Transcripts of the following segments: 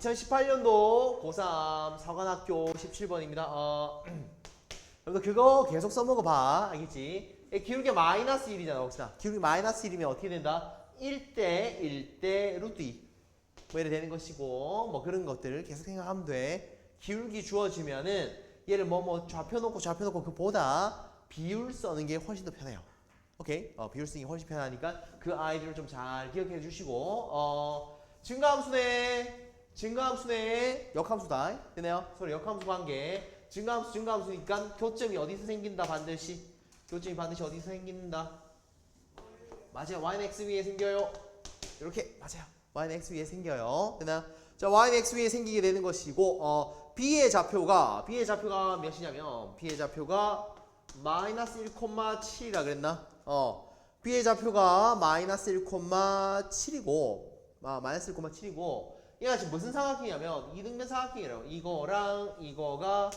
2018년도 고3 사관학교 17번입니다. 어, 여러분들 그거 계속 써먹어 봐. 알겠지? 에, 기울기 마이너스 1이잖아. 혹시나. 기울기 마이너스 1이면 어떻게 된다? 1대 1대 루트 2. 뭐 이래 되는 것이고 뭐 그런 것들을 계속 생각하면 돼. 기울기 주어지면은 얘를 뭐 뭐 좌표 놓고 좌표 놓고 그보다 비율 써는 게 훨씬 더 편해요. 오케이? 어, 비율 쓰는 게 훨씬 편하니까 그 아이디를 좀 잘 기억해 주시고 어, 증가함수네 증가함수네 역함수다. 되네요? 서로 역함수 관계 증가함수 증가함수니까 교점이 어디서 생긴다 반드시? 교점이 반드시 어디서 생긴다? 맞아요. y는 x 위에 생겨요. 이렇게. 맞아요. y는 x 위에 생겨요. 되나요 자 y는 x 위에 생기게 되는 것이고 어, b의 좌표가 b의 좌표가 몇이냐면 b의 좌표가 마이너스 1,7이라 그랬나? 어 b의 좌표가 마이너스 1,7이고 아, 마이너스 1,7이고 얘가 지금 무슨 삼각형이냐면 이등변 삼각형이래요. 이거랑 이거가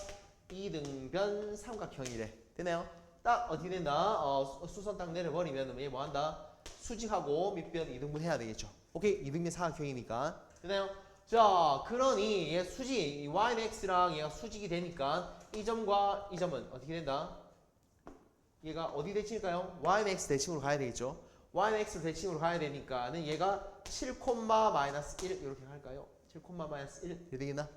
이등변 삼각형이래. 되나요? 딱 어떻게 된다? 어, 수- 수선 딱 내려버리면 얘 뭐한다? 수직하고 밑변 이등분 해야 되겠죠. 오케이 이등변 삼각형이니까 되나요? 자 그러니 얘 수직 이 y는 x랑 얘가 수직이 되니까 이 점과 이 점은 어떻게 된다? 얘가 어디 대칭일까요? y는 x 대칭으로 가야 되겠죠. y는 x 대칭으로 가야 되니까는 얘가 7, 마이너스 1 이렇게 할까요? 7, 마이너스 1 이렇게 되겠나?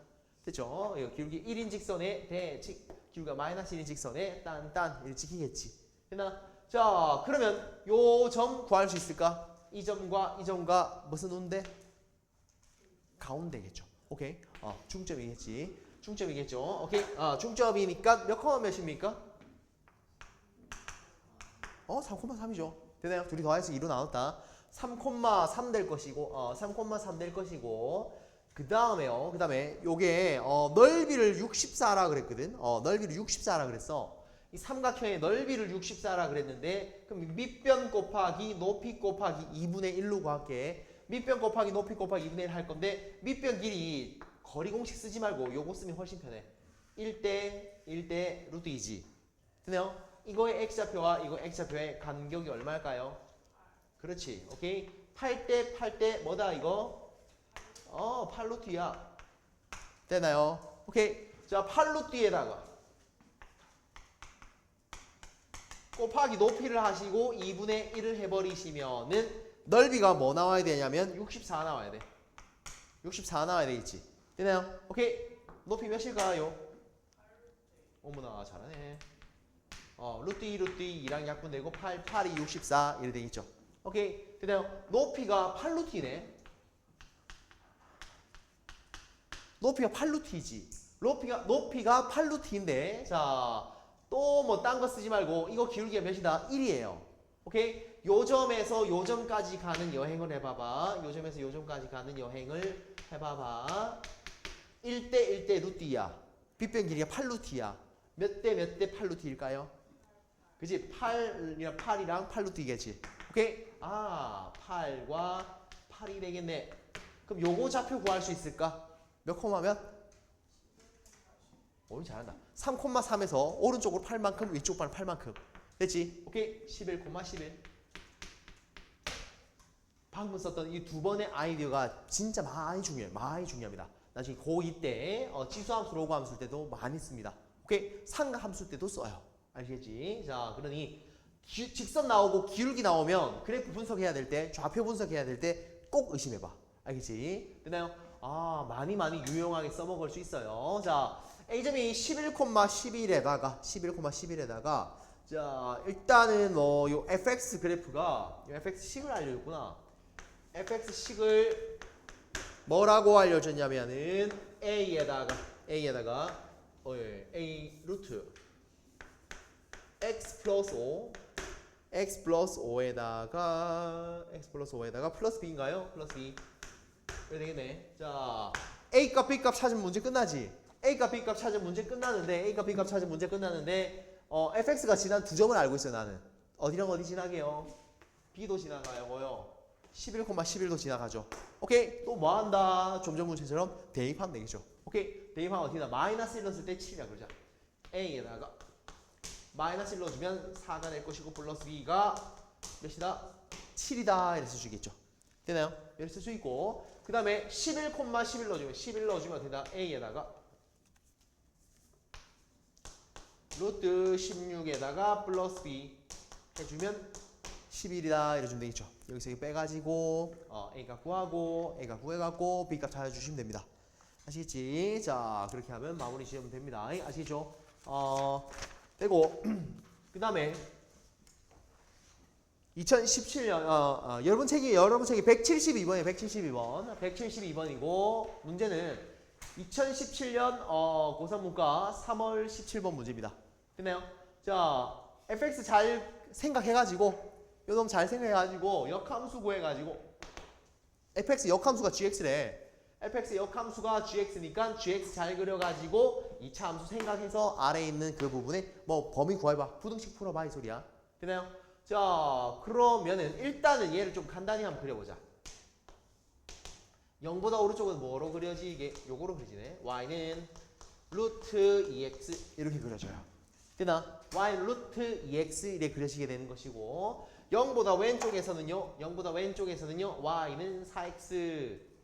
됐죠? 이거 기울기 1인 직선에 대칭 기울기가 마이너스 1인 직선에 딴딴 이렇게 찍히겠지. 됐나? 자 그러면 요 점 구할 수 있을까? 이 점과 이 점과 무슨 운대? 가운데겠죠. 오케이. 어, 중점이겠지. 중점이겠죠. 오케이. 아, 중점이니까 몇 컴마 몇입니까? 어, 3,3이죠. 되나요? 둘이 더해서 2로 나눴다. 3,3 될 것이고, 어, 3,3 될 것이고, 그 다음에요. 그 다음에 요게 어, 넓이를 64라 그랬거든. 어, 넓이를 64라 그랬어. 이 삼각형의 넓이를 64라 그랬는데, 그럼 밑변 곱하기 높이 곱하기 2분의 1로 구할게. 밑변 곱하기 높이 곱하기 2분의 1 할 건데, 밑변 길이 거리 공식 쓰지 말고 요거 쓰면 훨씬 편해. 1대 1대 루트 2지. 되네요? 이거의 x좌표와 이거 x좌표의 간격이 얼마일까요? 그렇지. 오케이. 8대 8대 뭐다 이거? 어, 8루트야. 되나요? 오케이. 자, 8루트에다가 곱하기 높이를 하시고 2분의 1을 해버리시면은 넓이가 뭐 나와야 되냐면 64 나와야 돼. 64 나와야 되겠지. 되나요? 오케이. 높이 몇일까요? 어머나 잘하네. 어, 2, 루트 2, 2랑 약분되고 8, 8이 64 이렇게 되겠죠. 오케이. 되나요? 높이가 8루트이네. 높이가 8루트이지. 높이가 높이가 8루트인데 자, 또 뭐 딴 거 쓰지 말고 이거 기울기가 몇이다? 1이에요. 오케이? 요 점에서 요 점까지 가는 여행을 해봐봐. 요 점에서 요 점까지 가는 여행을 해봐봐. 1대 1대 루트야. 빗변 길이가 8루트야. 몇 대 몇 대 8루트일까요? 그지? 8이랑 8이랑 8루트이겠지. 오케이? 아, 8과 8이 되겠네. 그럼 요거 좌표 구할 수 있을까? 몇 콤마면? 오늘 잘한다. 3콤마3에서 오른쪽으로 8만큼, 왼쪽 발 8만큼. 됐지? 오케이? 11 콤마 11. 방금 썼던 이 두 번의 아이디어가 진짜 많이 중요해요. 많이 중요합니다. 나중에 고2 때 어, 지수함수, 로그함수 쓸 때도 많이 씁니다. 오케이? 상가함수 때도 써요. 알겠지? 자, 그러니 기- 직선 나오고 기울기 나오면 그래프 분석해야 될 때, 좌표 분석해야 될 때 꼭 의심해봐. 알겠지? 됐나요? 아, 많이 많이 유용하게 써먹을 수 있어요. 자, A점이 11,11에다가 11,11에다가 자, 일단은 뭐요 fx 그래프가 요 fx 식을 알려줬구나. fx 식을 뭐라고 알려줬냐면은 a에다가 a에다가 어, 예, a 루트 x 플러스 5 x 플러스 5에다가 x 플러스 5에다가 플러스 b인가요? 플러스 b 그래 되겠네. 자, a 값, b 값 찾으면 문제 끝나지. a 값, b 값 찾으면 문제 끝나는데 a 값, b 값 찾으면 문제 끝나는데 어, fx가 지난 두 점을 알고 있어요, 나는. 어디랑 어디 지나게요? b도 지나가고요. 11,11도 지나가죠. 오케이. 또 뭐 한다? 점점 문제처럼 대입하면 되겠죠. 오케이. 대입하면 어떻게 다 마이너스 1 넣었을 때 7이라 그러자. a에다가 마이너스 1 넣어주면 4가 될 것이고 플러스 b가 몇이다? 7이다 이래서 주겠죠. 되나요? 이렇게 쓸 수 있고 그 다음에 11, 11 넣어주면 11 넣어주면 된다. A에다가 루트 16에다가 플러스 B 해주면 11이다 이래주면 되겠죠. 여기서 빼가지고 어, A가 구하고 A가 구해갖고 B값 찾아주시면 됩니다. 아시겠지? 자 그렇게 하면 마무리 지으면 됩니다. 아시겠죠? 어 되고 그 다음에 2017년 어, 어, 여러분 책이 여러분 책이 172번이에요. 172번. 172번이고 문제는 2017년 어, 고3 문과 3월 17번 문제입니다. 됐나요? 자, fx 잘 생각해 가지고 요놈 잘 생각해 가지고 역함수 구해 가지고 fx 역함수가 gx래. Fx 역함수가 gx니까 gx 잘 그려가지고 2차 함수 생각해서 아래에 있는 그 부분에 뭐 범위 구해봐. 부등식 풀어봐 이 소리야. 되나요? 자 그러면은 일단은 얘를 좀 간단히 한번 그려보자. 0보다 오른쪽은 뭐로 그려지게? 요거로 그려지네. y는 루트 2x 이렇게 그려져요. 되나? y 루트 2x 이렇게 그려지게 되는 것이고 0보다 왼쪽에서는요. 0보다 왼쪽에서는요. y는 4x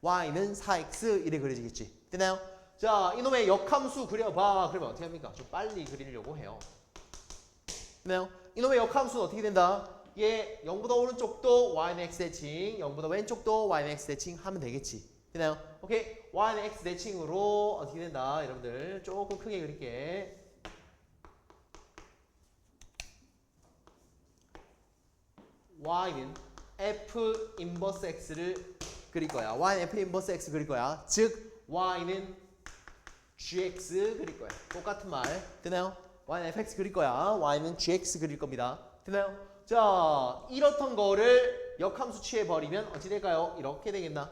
y는 4x 이렇게 그려지겠지. 되나요? 자, 이놈의 역함수 그려봐. 그러면 어떻게 합니까? 좀 빨리 그리려고 해요. 되나요? 이놈의 역함수는 어떻게 된다? 얘 0보다 오른쪽도 y는 x 대칭, 0보다 왼쪽도 y는 x 대칭 하면 되겠지. 되나요? 오케이. y는 x 대칭으로 어떻게 된다? 여러분들 조금 크게 그릴게. y는 f 인버스 x를 그릴 거야. y는 f 인버스 x 그릴 거야. 즉 y는 gx 그릴 거야. 똑같은 말. 되나요? y는 fx 그릴 거야. y는 gx 그릴 겁니다. 되나요? 자, 이렇던 거를 역함수 취해 버리면 어찌 될까요? 이렇게 되겠나?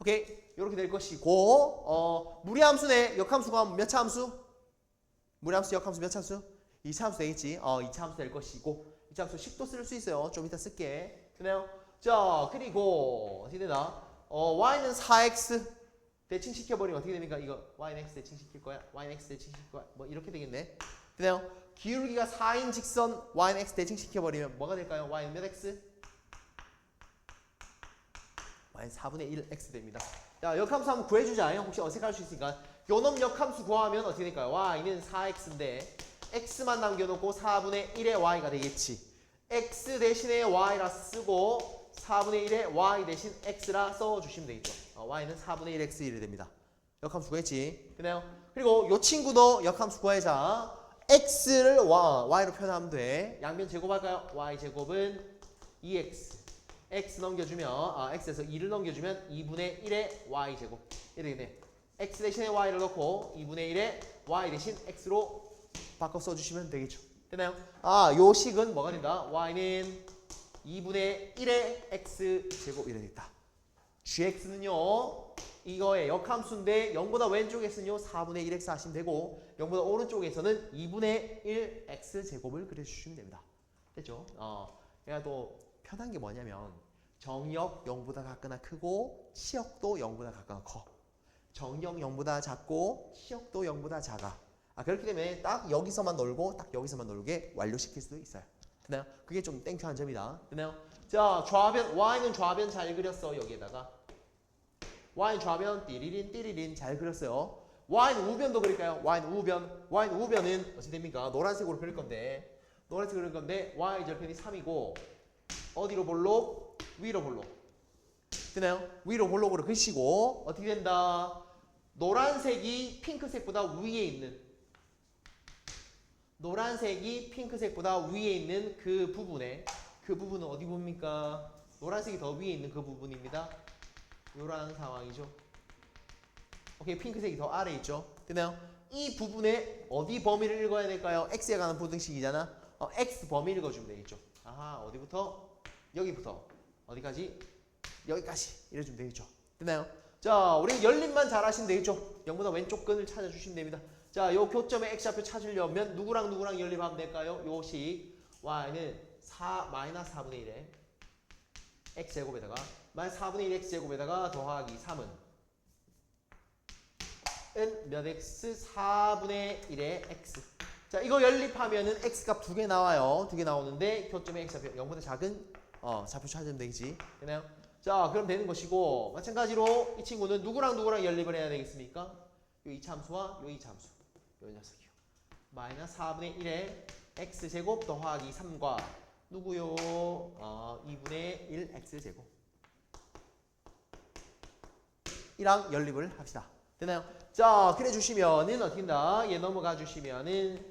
오케이. 이렇게 될 것이고 어, 무리함수네. 역함수가 몇 차 함수? 무리함수 역함수 몇 차 함수? 2차 함수 되겠지. 어, 2차 함수 될 것이고 2차 함수 10도 쓸 수 있어요. 좀 이따 쓸게. 되나요? 자, 그리고 어떻게 되나? 어, y는 4x 대칭 시켜버리면 어떻게 됩니까? 이거 y는 x 대칭 시킬 거야. y는 x 대칭 시킬 거야. 뭐 이렇게 되겠네. 되나요? 기울기가 4인 직선 y는 x 대칭 시켜버리면 뭐가 될까요? y는 몇 x? y는 4분의 1 x 됩니다. 자, 역함수 한번 구해주자. 혹시 어색할 수 있으니까. 요놈 역함수 구하면 어떻게 될까요? y는 4x인데 x만 남겨놓고 4분의 1의 y가 되겠지. x 대신에 y라 쓰고 4분의 1의 y 대신 x라 써주시면 되겠죠. 어, y는 4분의 1 x 이래 됩니다. 역함수 구했지. 되나요? 그리고 요 친구도 역함수 구하자. x를 y, 로 표현하면 돼. 양변 제곱할까요? y 제곱은 2x. x 넘겨주면 아, x에서 2를 넘겨주면 2분의 1의 y 제곱 이렇게 돼. x 대신에 y를 넣고 2분의 1의 y 대신 x로 바꿔 써주시면 되겠죠. 되나요? 아, 요 식은 뭐가 된다? y는 2분의 1의 x 제곱 이래 됐다. gx는요. 이거의 역함수인데 0보다 왼쪽에서는요 4분의 1x 하시면 되고 0보다 오른쪽에서는 2분의 1 x 제곱을 그려주시면 됩니다. 됐죠? 어, 얘가 또 편한 게 뭐냐면 정역 0보다 작거나 크고 치역도 0보다 작거나 커. 정역 0보다 작고 치역도 0보다 작아. 아 그렇기 때문에 딱 여기서만 놀고 딱 여기서만 놀게 완료시킬 수도 있어요. 되나요? 그게 좀 땡큐한 점이다. 되나요? 자 좌변 y는 좌변 잘 그렸어 여기에다가 y는 좌변 띠리린 띠리린 잘 그렸어요. y는 우변도 그릴까요? y는 우변. y는 우변은 어떻게 됩니까? 노란색으로 그릴 건데 노란색으로 그릴 건데 y 절편이 3이고 어디로 볼록? 위로 볼록. 되나요? 위로 볼록으로 그리시고 어떻게 된다? 노란색이 핑크색보다 위에 있는 노란색이 핑크색보다 위에 있는 그 부분에 그 부분은 어디 봅니까? 노란색이 더 위에 있는 그 부분입니다. 이러한 상황이죠. 오케이 핑크색이 더 아래에 있죠. 되나요? 이 부분에 어디 범위를 읽어야 될까요? x에 관한 부등식이잖아. 어, x 범위 읽어주면 되겠죠. 아하 어디부터? 여기부터 어디까지? 여기까지 이래주면 되겠죠. 됐나요? 자, 우리 열림만 잘 하시면 되겠죠. 0보다 왼쪽 끈을 찾아주시면 됩니다. 자, 요 교점의 x좌표 찾으려면 누구랑 누구랑 열림하면 될까요? 요식 y는 4 마이너스 4분의 1에 x 제곱에다가 마이너스 4분의 1 x 제곱에다가 더하기 3은 은몇 x 4분의 1의 x 자 이거 연립하면은 x 값 두 개 나와요 두 개 나오는데 교점의 x 좌표 0보다 작은 어, 좌표 찾으면 되겠지. 되나요? 자, 그럼 되는 것이고 마찬가지로 이 친구는 누구랑 누구랑 연립을 해야 되겠습니까? 요 이 참수와 요 이 참수. 요 녀석이요. 마이너스 4분의 1에 x 제곱 더하기 3과 누구요? 어, 2분의 1 x 제곱. 이랑 연립을 합시다. 되나요? 자, 그래 주시면은 어떻게 된다? 얘 넘어가 주시면은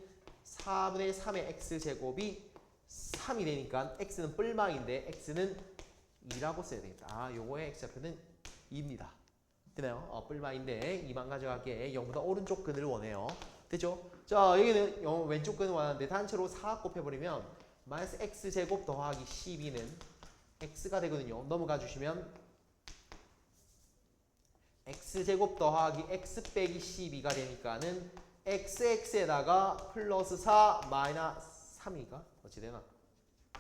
4분의 3의 x 제곱이 3이 되니까 x는 뿔망인데 x는 2라고 써야 되겠다. 아, 요거의 x좌표는 2입니다. 되나요? 어, 뿔망인데 2만 가져갈게. 0보다 오른쪽 근을 원해요. 됐죠? 자, 여기는 영- 왼쪽 근을 원하는데 단체로 4 곱해버리면 마이너스 x 제곱 더하기 12는 x가 되거든요. 넘어가 주시면 x 제곱 더하기 x 빼기 12가 되니까는 xx에다가 플러스 4 마이너스 3이가 어찌 되나?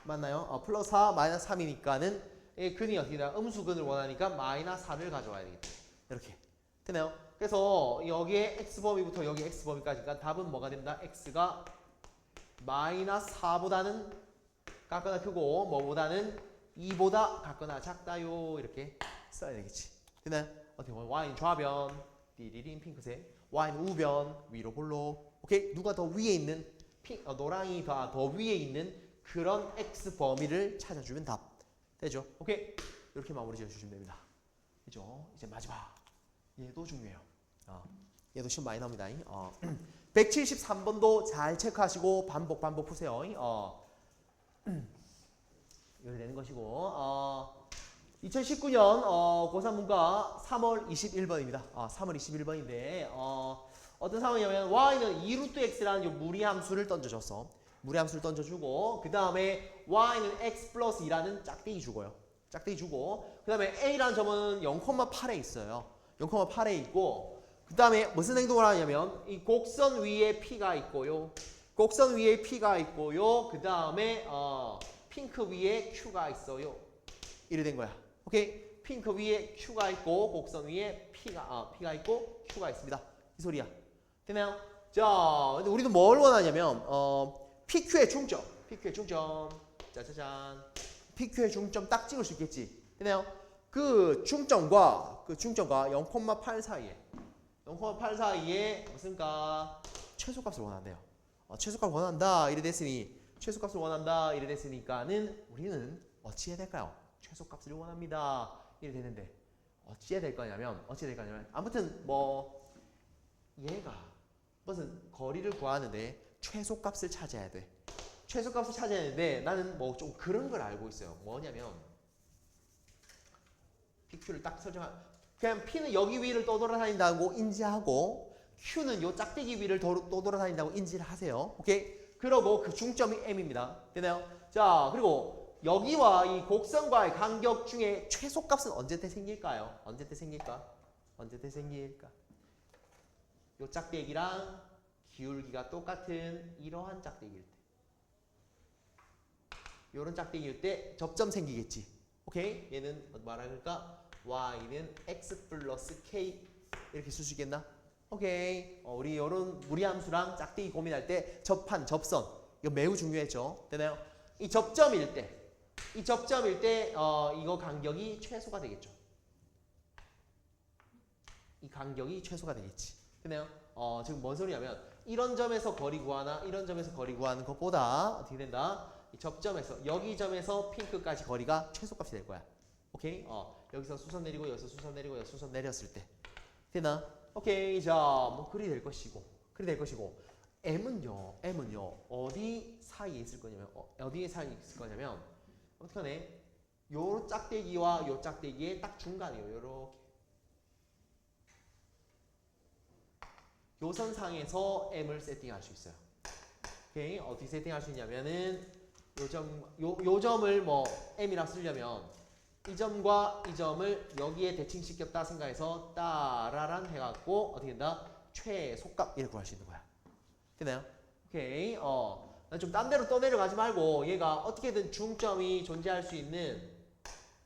맞나요? 어, 플러스 4 마이너스 3이니까는 이 근이 어떻게 되나? 음수근을 원하니까 마이너스 4를 가져와야 되겠다. 이렇게 되나요? 그래서 여기에 x 범위부터 여기 x 범위까지가 답은 뭐가 된다? x가 마이너스 4보다는 같거나 크고 뭐보다는 2보다 같거나 작다요 이렇게 써야 되겠지. 되나요? 어떻게 보면 y는 좌변, 띠리린 핑크색, y는 우변, 위로 볼록. 오케이? 누가 더 위에 있는 핑, 어, 노랑이 더, 더 위에 있는 그런 x 범위를 찾아주면 답. 되죠? 오케이? 이렇게 마무리 지어주시면 됩니다. 그죠? 이제 마지막. 얘도 중요해요. 어, 얘도 시험 많이 나옵니다. 어, 173번도 잘 체크하시고 반복 반복 푸세요. 어, 이렇게 되는 것이고 어, 2019년 어, 고3 문과 3월 21번입니다. 어, 3월 21번인데 어, 어떤 상황이냐면 y는 2루트 x라는 요 무리함수를 던져줬어. 무리함수를 던져주고 그 다음에 y는 x 플러스 2라는 짝대기 주고요. 짝대기 주고 그 다음에 a라는 점은 0,8에 있어요. 0,8에 있고 그 다음에 무슨 행동을 하냐면 이 곡선 위에 p가 있고요. 곡선 위에 p가 있고요. 그 다음에 어, 핑크 위에 q가 있어요. 이래 된 거야. 오케이? 핑크 위에 q가 있고 곡선 위에 p가 아, p가 있고 q가 있습니다. 이 소리야. 되나요? 자, 근데 우리도 뭘 원하냐면 어, PQ의 중점. PQ의 중점. 짜자잔. PQ의 중점 딱 찍을 수 있겠지. 되나요? 그 중점과 그 중점과 0,8 사이에 0,8 사이에 무슨가 최소값을 원한대요. 어, 최소값을 원한다. 이래 됐으니 최소값을 원한다. 이래 됐으니까는 우리는 어찌 해야 될까요? 최소값을 원합니다. 이래 되는데 어찌 해야 될 거냐면 어찌 해야 될 거냐면 아무튼 뭐 얘가 무슨 거리를 구하는데 최소값을 찾아야 돼. 최소값을 찾아야 되는데 나는 뭐 좀 그런 걸 알고 있어요. 뭐냐면 PQ를 딱 설정한 그냥 P는 여기 위를 떠돌아다닌다고 인지하고 Q는 요 짝대기 위를 도- 떠돌아다닌다고 인지를 하세요. 오케이? 그러고 그 중점이 M입니다. 되나요? 자, 그리고 여기와 이 곡선과의 간격 중에 최소값은 언제 때 생길까요? 언제 때 생길까? 언제 때 생길까? 요 짝대기랑 기울기가 똑같은 이러한 짝대기일 때. 요런 짝대기일 때 접점 생기겠지. 오케이? 얘는 말할까? Y는 x 플러스 k 이렇게 쓸 수 있겠나? 오케이. 어, 우리 요런 무리함수랑 짝대기 고민할 때 접한 접선 이거 매우 중요했죠. 되나요? 이 접점일 때, 이 접점일 때 어, 이거 간격이 최소가 되겠죠. 이 간격이 최소가 되겠지. 되나요? 어, 지금 뭔 소리냐면 이런 점에서 거리 구하나 이런 점에서 거리 구하는 것보다 어떻게 된다? 이 접점에서 여기 점에서 핑크까지 거리가 최소값이 될 거야. 오케이? 어, 여기서 수선 내리고 여기서 수선 내리고 여기서 수선 내렸을 때 되나? 오케이. 자, 뭐 그리 될 것이고 그리 될 것이고 m은요. m은요. 어디 사이에 있을 거냐면 어, 어디에 사이에 있을 거냐면 어떻게 하네? 요 짝대기와 요 짝대기의 딱 중간이에요. 요렇게 요 선상에서 m을 세팅할 수 있어요. 오케이 어떻게 세팅할 수 있냐면은 요점 요, 요 점을 뭐 m이라 쓰려면 이 점과 이 점을 여기에 대칭시켰다 생각해서 따라란 해갖고 어떻게 된다 최소값 이렇게 구할 수 있는 거야. 되나요? 오케이 어 좀 딴 데로 떠내려가지 말고 얘가 어떻게든 중점이 존재할 수 있는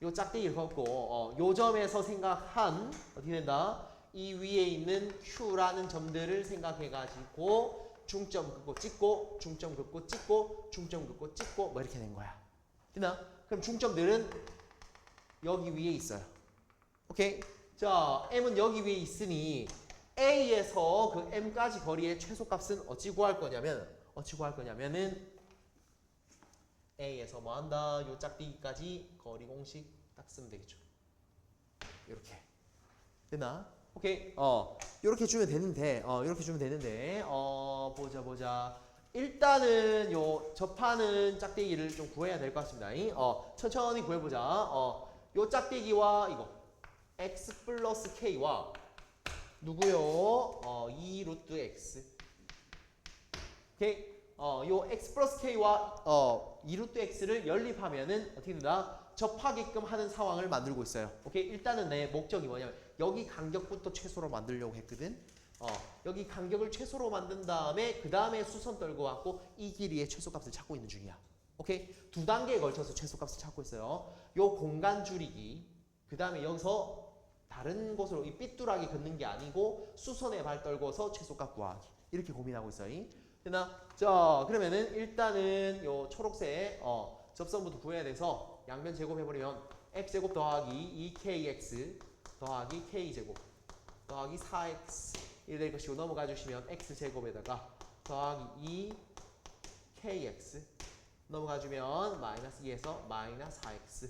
요 짝대기를 걷고 어, 요 점에서 생각한 어떻게 된다 이 위에 있는 Q라는 점들을 생각해가지고 중점 긋고 찍고 중점 긋고 찍고 중점 긋고 찍고 뭐 이렇게 된 거야. 되나? 그럼 중점들은 여기 위에 있어요. 오케이. 자, m은 여기 위에 있으니 a에서 그 m까지 거리의 최소값은 어찌 구할 거냐면 어찌 구할 거냐면은 a에서 뭐 한다? 요 짝대기까지 거리 공식 딱 쓰면 되겠죠. 이렇게 됐나? 오케이. 어, 이렇게 주면 되는데, 어, 이렇게 주면 되는데, 어, 보자 보자. 일단은 요 접하는 짝대기를 좀 구해야 될 것 같습니다. 어, 천천히 구해 보자. 어, 요 짝대기와 이거 x 플러스 k와 누구요? 어, 2 루트 x. 오케이. 어, 요 x 플러스 k와 어, 2 루트 x를 연립하면은 어떻게 된다? 접하게끔 하는 상황을 만들고 있어요. 오케이. 일단은 내 목적이 뭐냐면 여기 간격부터 최소로 만들려고 했거든. 어, 여기 간격을 최소로 만든 다음에 그 다음에 수선 떨고 갖고 이 길이의 최소값을 찾고 있는 중이야. 오케이. 두 단계에 걸쳐서 최소값을 찾고 있어요. 요 공간 줄이기. 그 다음에 여기서 다른 곳으로 이 삐뚤하게 긋는 게 아니고 수선에 발 떨궈서 최소값 구하기. 이렇게 고민하고 있어요. 되나? 자, 그러면은 일단은 요 초록색 어, 접선부터 구해야 돼서 양변 제곱해버리면 x제곱 더하기 2kx 더하기 k제곱 더하기 4x 이래 될 것이고 넘어가 주시면 x제곱에다가 더하기 2kx 넘어가 주면 마이너스 2에서 마이너스 4x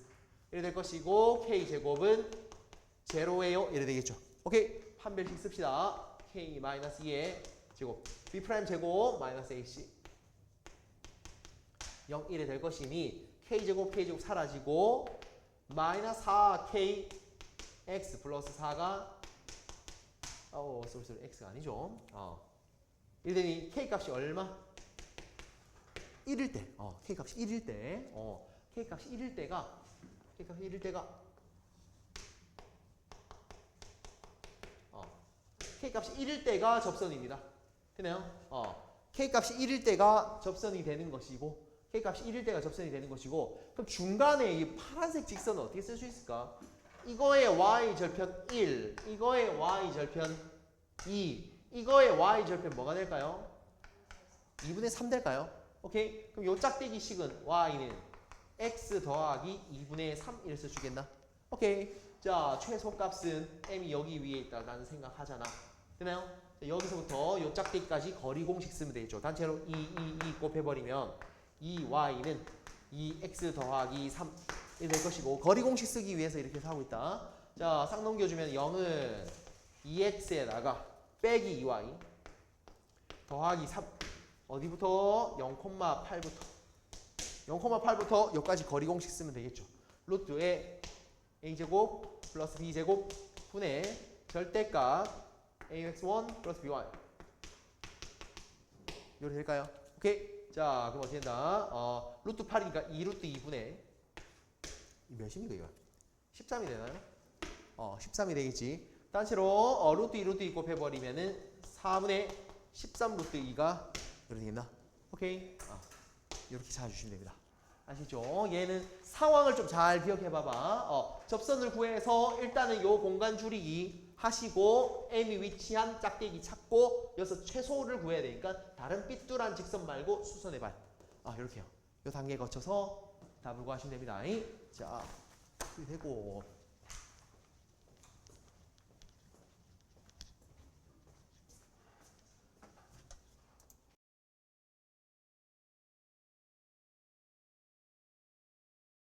이래 될 것이고 k제곱은 제로예요. 이래 되겠죠. 오케이. 판별식 씁시다. K 마이너스 2의 제곱. B 프라임 제곱 마이너스 ac 0 1이 될 것이니 k제곱 k제곱 사라지고 마이너스 4k x 플러스 4가 어 쏘리 쏘리. X가 아니죠. 어. 이러더니 k 값이 얼마? 1일 때 어, k 값이 1일 때 어, k 값이 1일 때가 k 값이 1일 때가 어, k 값이 1일 때가 접선입니다 되나요? 어, k 값이 1일 때가 접선이 되는 것이고 k 값이 1일 때가 접선이 되는 것이고 그럼 중간에 이 파란색 직선은 어떻게 쓸 수 있을까? 이거의 y 절편 1, 이거의 y 절편 2, 이거의 y 절편 뭐가 될까요? 2분의 3 될까요? 오케이? 그럼 요 짝대기 식은 y는 x 더하기 2분의 3 이를 써주겠나? 오케이. 자, 최소값은 m이 여기 위에 있다라는 생각하잖아. 되나요? 자, 여기서부터 요 짝대기까지 거리 공식 쓰면 되겠죠. 단체로 2, 2, 2 곱해버리면 이 y는 2x 더하기 3 이렇게 될 것이고 거리 공식 쓰기 위해서 이렇게 하고 있다. 자, 싹 넘겨주면 0은 2x에다가 빼기 2y 더하기 3 어디부터? 0,8부터 0,8부터 여기까지 거리 공식 쓰면 되겠죠. 루트에 a제곱 플러스 b제곱 분의 절대값 ax1 플러스 by 이렇게 될까요? 오케이. 자, 그럼 어떻게 된다? 어, 루트 8이니까 2 루트 2분의 이 몇입니까 이거? 13이 되나요? 어, 13이 되겠지. 단체로 어, 루트 2 루트 2 곱해버리면은 4분의 13 루트 2가 되겠나? 오케이. 아, 이렇게 찾아주시면 됩니다. 아시죠? 얘는 상황을 좀 잘 기억해봐봐. 어, 접선을 구해서 일단은 요 공간 줄이기 하시고 M이 위치한 짝대기 찾고 여기서 최소를 구해야 되니까 다른 삐뚤한 직선 말고 수선의 발. 아 이렇게요. 요 단계 거쳐서 답을 구하시면 됩니다. 자, 되고